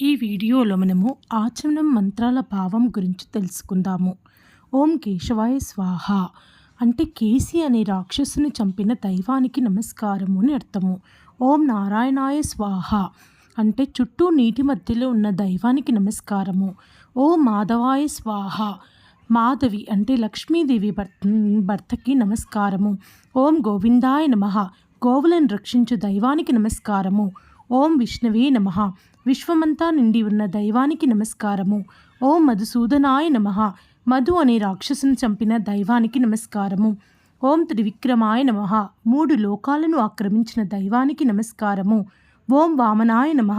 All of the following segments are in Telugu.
ఈ వీడియోలో మనము ఆచమనం మంత్రాల భావం గురించి తెలుసుకుందాము. ఓం కేశవాయ స్వాహ. అంటే కేసి అనే రాక్షసుని చంపిన దైవానికి నమస్కారము అని అర్థము. ఓం నారాయణాయ స్వాహ. అంటే చుట్టూ నీటి మధ్యలో ఉన్న దైవానికి నమస్కారము. ఓం మాధవాయ స్వాహ. మాధవి అంటే లక్ష్మీదేవి భర్త భర్తకి నమస్కారము. ఓం గోవిందాయ నమ. గోవులను రక్షించు దైవానికి నమస్కారము. ఓం విష్ణువే నమ. విశ్వమంతా నిండి ఉన్న దైవానికి నమస్కారము. ఓం మధుసూదనాయ నమ. మధు అనే రాక్షసును చంపిన దైవానికి నమస్కారము. ఓం త్రివిక్రమాయ నమ. మూడు లోకాలను ఆక్రమించిన దైవానికి నమస్కారము. ఓం వామనాయ నమ.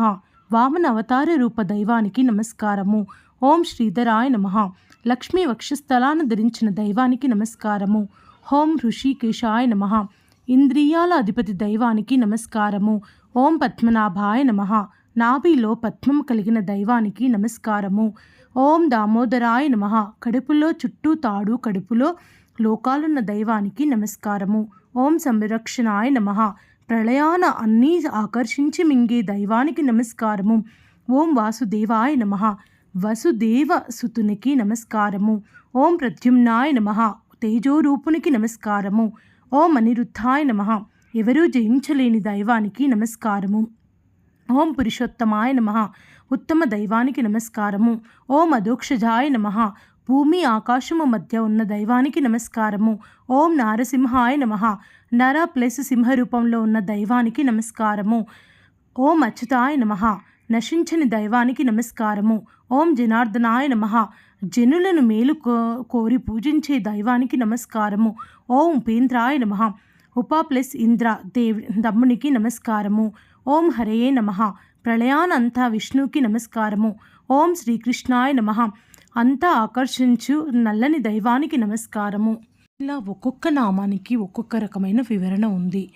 వామన అవతార రూప దైవానికి నమస్కారము. ఓం శ్రీధరాయ నమ. లక్ష్మీ వక్షస్థలాన్ని ధరించిన దైవానికి నమస్కారము. ఓం ఋషికేశాయ నమ. ఇంద్రియాల అధిపతి దైవానికి నమస్కారము. ఓం పద్మనాభాయ నమ. నాభిలో పద్మం కలిగిన దైవానికి నమస్కారము. ఓం దామోదరాయ నమ. కడుపులో చుట్టూ తాడు కడుపులో లోకాలున్న దైవానికి నమస్కారము. ఓం సంరక్షణాయ నమ. ప్రళయాన అన్నీ ఆకర్షించి మింగే దైవానికి నమస్కారము. ఓం వాసుదేవాయ నమ. వసుదేవ సుతునికి నమస్కారము. ఓం ప్రద్యుమ్నాయ నమ. తేజోరూపునికి నమస్కారము. ఓం అనిరుద్ధాయ నమ. ఎవరూ జయించలేని దైవానికి నమస్కారము. ఓం పురుషోత్తమాయ నమ. ఉత్తమ దైవానికి నమస్కారము. ఓం అధోక్షజాయ నమ. భూమి ఆకాశము మధ్య ఉన్న దైవానికి నమస్కారము. ఓం నారసింహాయ నమ. నర ప్లస్ సింహ రూపంలో ఉన్న దైవానికి నమస్కారము. ఓం అచ్యుతాయ నమ. నశించని దైవానికి నమస్కారము. ఓం జనార్దనాయ నమ. జనులను మేలు కో కోరి పూజించే దైవానికి నమస్కారము. ఓం ఉపేంద్రాయ నమ. ఉపా ప్లస్ ఇంద్ర దేవి దమ్మునికి నమస్కారము. ఓం హరయే నమ. ప్రళయానంతా విష్ణువుకి నమస్కారము. ఓం శ్రీకృష్ణాయ నమ. అంతా ఆకర్షించు నల్లని దైవానికి నమస్కారము. ఇలా ఒక్కొక్క నామానికి ఒక్కొక్క రకమైన వివరణ ఉంది.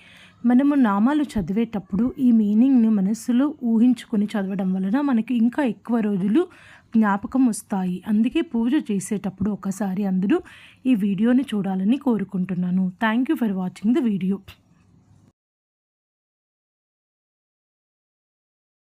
మనము నామాలు చదివేటప్పుడు ఈ మీనింగ్ని మనస్సులో ఊహించుకొని చదవడం వలన మనకి ఇంకా ఎక్కువ రోజులు జ్ఞాపకం వస్తాయి. అందుకే పూజ చేసేటప్పుడు ఒకసారి అందరూ ఈ వీడియోని చూడాలని కోరుకుంటున్నాను. Thank you for watching the video.